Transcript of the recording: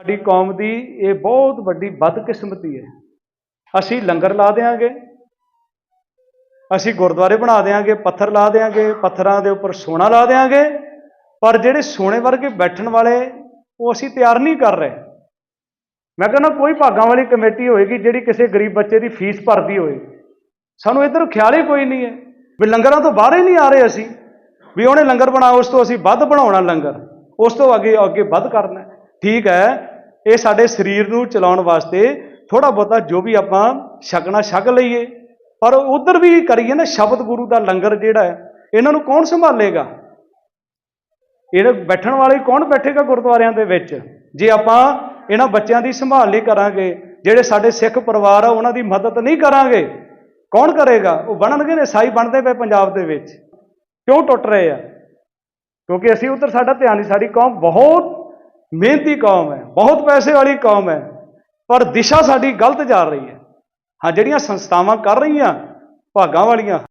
ਸਾਡੀ ਕੌਮ ਦੀ ਇਹ ਬਹੁਤ ਵੱਡੀ ਬਦਕਿਸਮਤੀ ਹੈ। ਅਸੀਂ ਲੰਗਰ ਲਾ ਦੇਾਂਗੇ ਅਸੀਂ ਗੁਰਦੁਆਰੇ ਬਣਾ ਦੇਾਂਗੇ ਪੱਥਰ ਲਾ ਦੇਾਂਗੇ ਪੱਥਰਾਂ ਦੇ ਉੱਪਰ ਸੋਨਾ ਲਾ ਦੇਾਂਗੇ ਪਰ ਜਿਹੜੇ ਸੋਨੇ ਵਰਗੇ ਬੈਠਣ ਵਾਲੇ ਉਹ ਅਸੀਂ ਤਿਆਰ ਨਹੀਂ ਕਰ ਰਹੇ। ਮੈਂ ਕਹਿੰਦਾ ਕੋਈ ਭਾਗਾਂ ਵਾਲੀ ਕਮੇਟੀ ਹੋਏਗੀ ਜਿਹੜੀ ਕਿਸੇ ਗਰੀਬ ਬੱਚੇ ਦੀ ਫੀਸ ਭਰਦੀ ਹੋਏ। ਸਾਨੂੰ ਇੱਧਰ ਖਿਆਲ ਹੀ ਕੋਈ ਨਹੀਂ ਹੈ। ਵੀ ਲੰਗਰਾਂ ਤੋਂ ਬਾਹਰ ਹੀ ਨਹੀਂ ਆ ਰਹੇ ਅਸੀਂ। ਵੀ ਉਹਨੇ ਲੰਗਰ ਬਣਾ ਉਸ ਤੋਂ ਅਸੀਂ ਵੱਧ ਬਣਾਉਣਾ ਲੰਗਰ। ਉਸ ਤੋਂ ਅੱਗੇ ਅੱਗੇ ਵੱਧ ਕਰਨਾ। ਠੀਕ ਹੈ ਇਹ ਸਾਡੇ ਸਰੀਰ ਨੂੰ ਚਲਾਉਣ ਵਾਸਤੇ ਥੋੜਾ ਬਹੁਤਾ ਜੋ ਵੀ ਆਪਾਂ ਛਕਣਾ ਛਕ ਲਈਏ। ਪਰ ਉਧਰ ਵੀ ਕਰੀਏ ਨਾ, ਸ਼ਬਦ ਗੁਰੂ ਦਾ ਲੰਗਰ ਜਿਹੜਾ ਹੈ, ਇਹਨਾਂ ਨੂੰ ਕੌਣ ਸੰਭਾਲੇਗਾ? ਇਹਦੇ ਬੈਠਣ ਵਾਲੇ ਕੌਣ ਬੈਠੇਗਾ ਗੁਰਦੁਆਰਿਆਂ ਦੇ ਵਿੱਚ? ਜੇ ਆਪਾਂ ਇਹਨਾਂ ਬੱਚਿਆਂ ਦੀ ਸੰਭਾਲ ਨਹੀਂ ਕਰਾਂਗੇ, ਜਿਹੜੇ ਸਾਡੇ ਸਿੱਖ ਪਰਿਵਾਰ ਆ, ਉਹਨਾਂ ਦੀ ਮਦਦ ਨਹੀਂ ਕਰਾਂਗੇ, ਕੌਣ ਕਰੇਗਾ? ਉਹ ਬਣਨਗੇ ਨੇ, ਸਾਈ ਬਣਦੇ ਪਏ ਪੰਜਾਬ ਦੇ ਵਿੱਚ। ਕਿਉਂ ਟੁੱਟ ਰਹੇ ਆ? ਕਿਉਂਕਿ ਅਸੀਂ ਉਧਰ ਸਾਡਾ ਧਿਆਨ ਨਹੀਂ, ਸਾਡੀ ਕੌਮ ਬਹੁਤ ਮਿਹਨਤੀ ਕੌਮ ਹੈ, ਬਹੁਤ ਪੈਸੇ ਵਾਲੀ ਕੌਮ ਹੈ, ਪਰ ਦਿਸ਼ਾ ਸਾਡੀ ਗਲਤ ਜਾ ਰਹੀ ਹੈ। ਹਾਂ, ਜਿਹੜੀਆਂ ਸੰਸਥਾਵਾਂ ਕਰ ਰਹੀਆਂ, ਭਾਗਾਂ ਵਾਲੀਆਂ